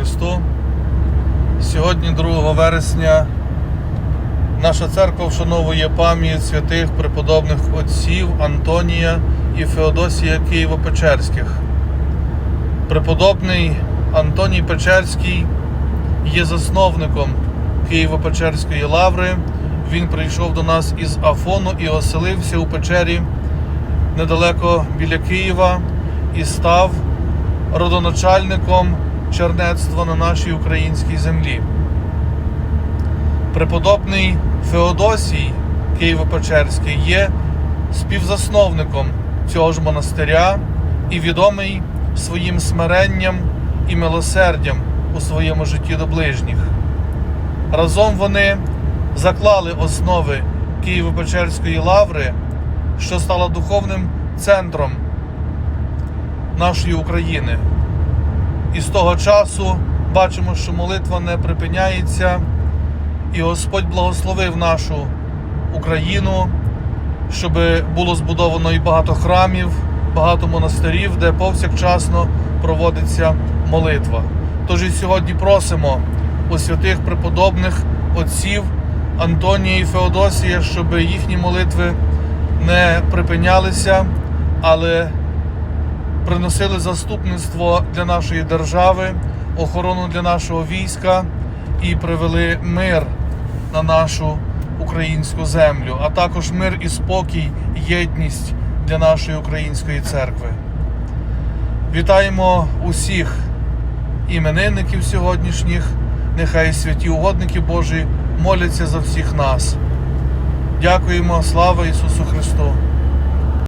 Христу. Сьогодні, 2 вересня, наша церква вшановує пам'ять святих преподобних отців Антонія і Феодосія Києво-Печерських. Преподобний Антоній Печерський є засновником Києво-Печерської лаври. Він прийшов до нас із Афону і оселився у печері недалеко біля Києва і став родоначальником чернецтва на нашій українській землі. Преподобний Феодосій Києво-Печерський є співзасновником цього ж монастиря і відомий своїм смиренням і милосердям у своєму житті до ближніх. Разом вони заклали основи Києво-Печерської лаври, що стала духовним центром нашої України. І з того часу бачимо, що молитва не припиняється, і Господь благословив нашу Україну, щоб було збудовано і багато храмів, багато монастирів, де повсякчасно проводиться молитва. Тож і сьогодні просимо у святих преподобних отців Антонія і Феодосія, щоб їхні молитви не припинялися, але приносили заступництво для нашої держави, охорону для нашого війська і привели мир на нашу українську землю, а також мир і спокій, єдність для нашої української церкви. Вітаємо усіх іменинників сьогоднішніх. Нехай святі угодники Божі моляться за всіх нас. Дякуємо, слава Ісусу Христу!